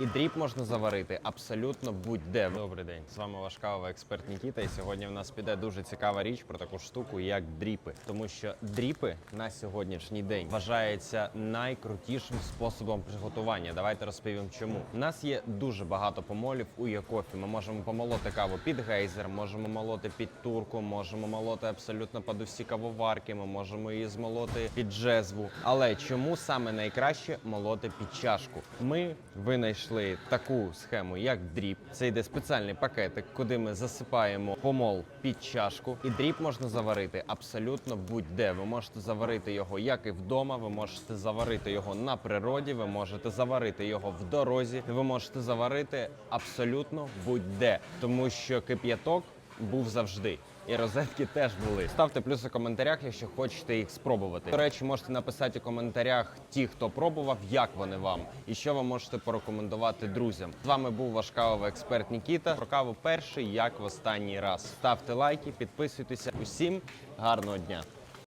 І дріп можна заварити абсолютно будь-де. Добрий день. З вами ваш кавовий експерт Нікіта. І сьогодні в нас піде дуже цікава річ про таку штуку, як дріпи. Тому що дріпи на сьогоднішній день вважаються найкрутішим способом приготування. Давайте розповім, чому. У нас є дуже багато помолів у Якофі. Ми можемо помолоти каву під гейзер, можемо молоти під турку, можемо молоти абсолютно під усі кавоварки. Ми можемо її змолоти під джезву. Але чому саме найкраще молоти під чашку? Ми винайшли таку схему, як дріп. Це йде спеціальний пакетик, куди ми засипаємо помол під чашку. І дріп можна заварити абсолютно будь-де. Ви можете заварити його як і вдома. Ви можете заварити його на природі. Ви можете заварити його в дорозі. Ви можете заварити абсолютно будь-де, тому що кип'яток був завжди. І розетки теж були. Ставте плюси в коментарях, якщо хочете їх спробувати. До речі, можете написати у коментарях ті, хто пробував, як вони вам, і що ви можете порекомендувати друзям. З вами був ваш кавовий експерт Нікіта. Про каву перший, як в останній раз. Ставте лайки, підписуйтеся. Усім гарного дня!